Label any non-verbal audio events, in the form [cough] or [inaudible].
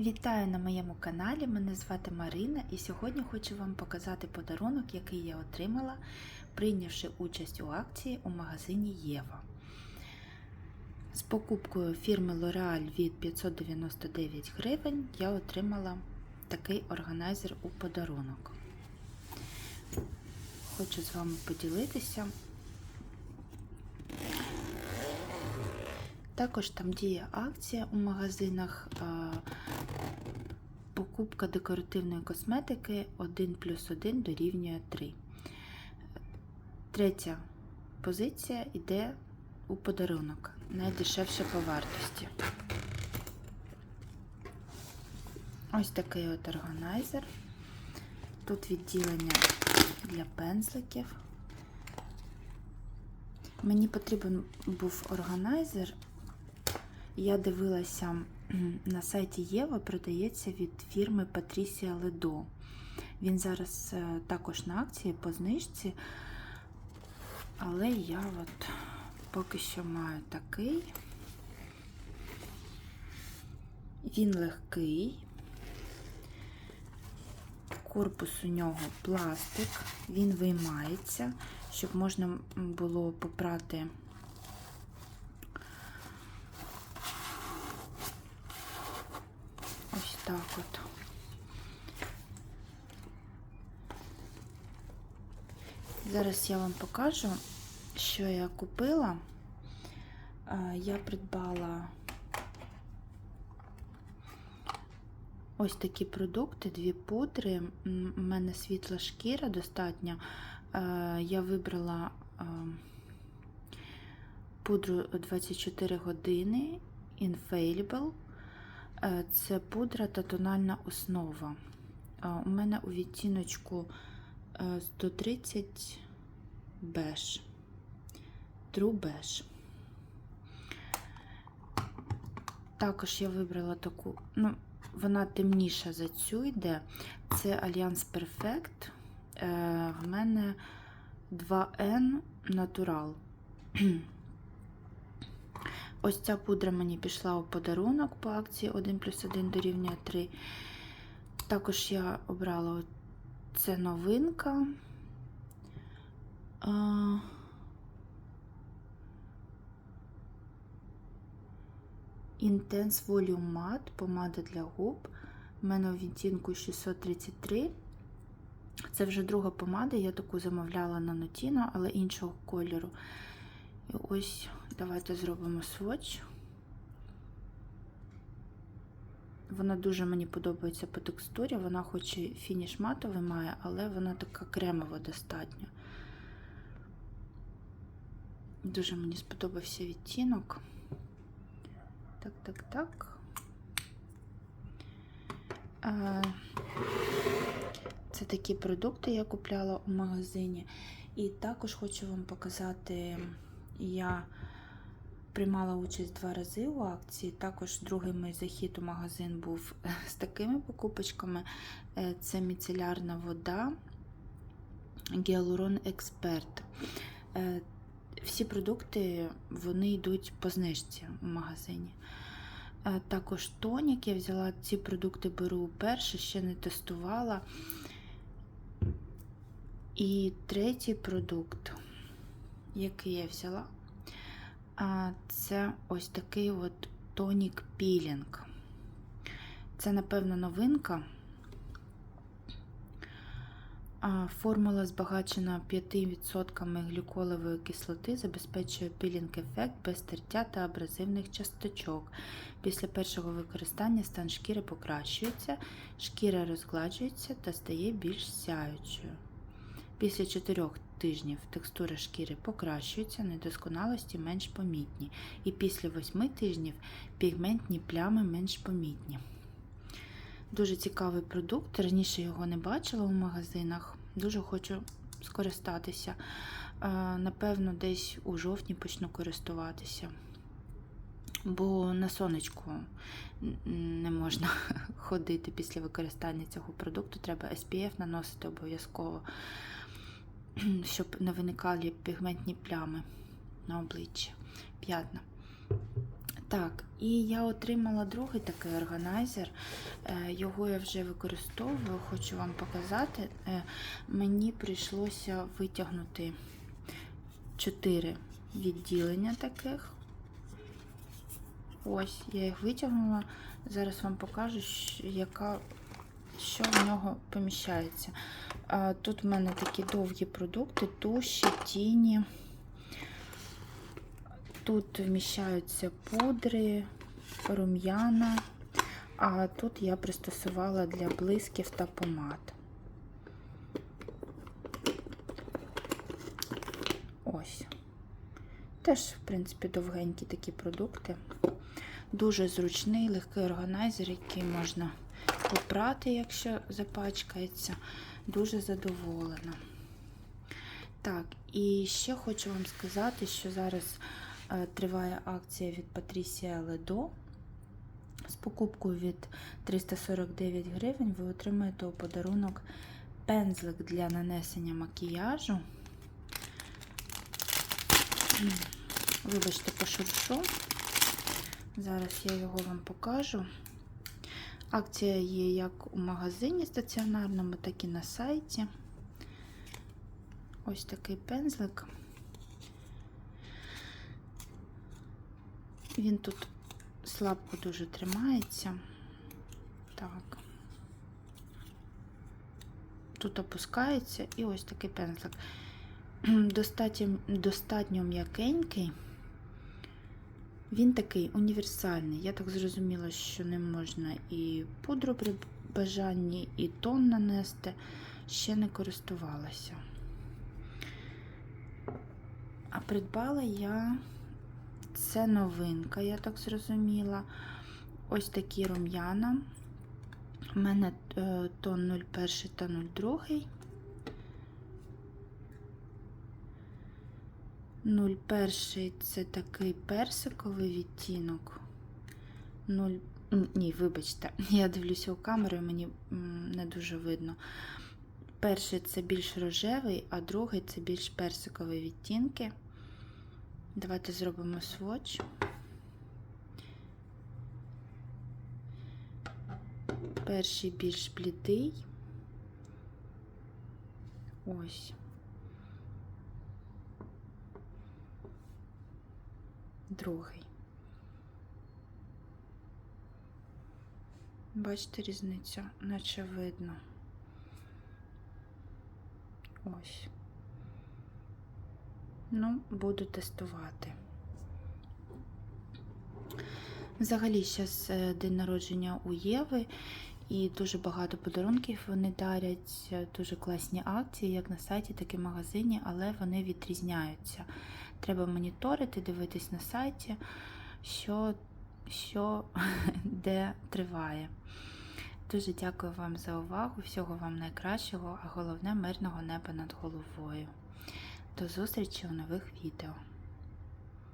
Вітаю на моєму каналі. Мене звати Марина, і сьогодні хочу вам показати подарунок, який я отримала, прийнявши участь у акції у магазині Єва. З покупкою фірми L'Oreal від 599 гривень я отримала такий органайзер у подарунок. Хочу з вами поділитися. Також там діє акція у магазинах. Покупка декоративної косметики 1 плюс 1 дорівнює 3. Третя позиція йде у подарунок. Найдешевше по вартості. Ось такий от органайзер. Тут відділення для пензликів. Мені потрібен був органайзер. Я дивилася на сайті Єва, продається від фірми Patricia Ledo. Він зараз е, також на акції по знижці. Але я от поки що маю такий. Він легкий. Корпус у нього пластик, він виймається, щоб можна було попрати ось так от. Зараз я вам покажу, що я купила. Я придбала ось такі продукти, дві пудри. У мене світла шкіра достатньо. Я вибрала пудру 24 години Infallible. Е, Це пудра та тональна основа. У мене у відтіночку 130 беж. True беж. Також я вибрала таку, ну, вона темніша за цю йде. Це Alliance Perfect. Е, в мене 2N Natural. [clears throat] Ось ця пудра мені пішла у подарунок по акції 1 плюс 1 дорівнює 3. Також я обрала це новинка. А, Intense Volume Matte, помада для губ. У мене у відтінку 633. Це вже друга помада, я таку замовляла на Notino, але іншого кольору. І ось, давайте зробимо сводч. Вона дуже мені подобається по текстурі. Вона хоч і фініш матовий має, але вона така кремова достатньо. Дуже мені сподобався відтінок. Так, так, так. Це такі продукти я купляла у магазині. І також хочу вам показати, я приймала участь два рази у акції. Також другий мій захід у магазин був з такими покупочками. Е, Це міцелярна вода Гіалурон Експерт. Е, Всі продукти вони йдуть по знижці у магазині. Е, Також тонік я взяла ці продукти беру вперше, ще не тестувала. І третій продукт, який я взяла, це ось такий от тонік пілінг. Це, напевно, новинка. Формула збагачена 5% глюколової кислоти, забезпечує пілінг-ефект без тертя та абразивних часточок. Після першого використання стан шкіри покращується, шкіра розгладжується та стає більш сяючою. Після 4 тижнів текстура шкіри покращується, недосконалості менш помітні. І після 8 тижнів пігментні плями менш помітні. Дуже цікавий продукт. Раніше його не бачила у магазинах. Дуже хочу скористатися. Е, Напевно, десь у жовтні почну користуватися. Бо на сонечку не можна [laughs] ходити після використання цього продукту. Треба SPF наносити обов'язково, [clears throat] щоб не виникали пігментні плями на обличчі. П'ятна. Так, і я отримала другий такий органайзер. Е, Його я вже використовую, хочу вам показати. Е, Мені прийшлося витягнути чотири відділення таких. Ось, я їх витягнула. Зараз вам покажу, яка, що в нього поміщається. Тут в мене такі довгі продукти, туші, тіні. Тут вміщаються пудри, рум'яна, а тут я пристосувала для блисків та помад. Ось. Теж, в принципі, довгенькі такі продукти. Дуже зручний, легкий органайзер, який можна попрати, якщо запачкається. Дуже задоволена. Так, і ще хочу вам сказати, що зараз е, триває акція від Patricia Ledo. З покупкою від 349 гривень ви отримаєте у подарунок пензлик для нанесення макіяжу. Вибачте, пошуршу. Зараз я його вам покажу. Акція є як у магазині стаціонарному, так і на сайті. Ось такий пензлик. Він тут слабко дуже тримається. Так. Тут опускається і ось такий пензлик. [clears throat] Достатньо, достатньо м'якенький. Він такий універсальний. Я так зрозуміла, що ним можна і пудру при бажанні, і тон нанести. Ще не користувалася. А придбала я це новинка, я так зрозуміла. Ось такі рум'яна. У мене е, тон 01 та 02. 01 це такий персиковий відтінок. 0... Ні, вибачте, [laughs] я дивлюся у камеру, і мені не дуже видно. Перший це більш рожевий, а другий це більш персикові відтінки. Давайте зробимо сводч. Перший більш блідий. Ось. Другий. Бачите різницю, наче видно. Ось. Ну, буду тестувати. Взагалі, зараз день народження у Єви, і дуже багато подарунків вони дарять, е, дуже класні акції, як на сайті, так і в магазині, але вони відрізняються. Треба моніторити, дивитись на сайті, що, що [laughs] де триває. Дуже дякую вам за увагу, всього вам найкращого, а головне мирного неба над головою. До зустрічі у нових відео.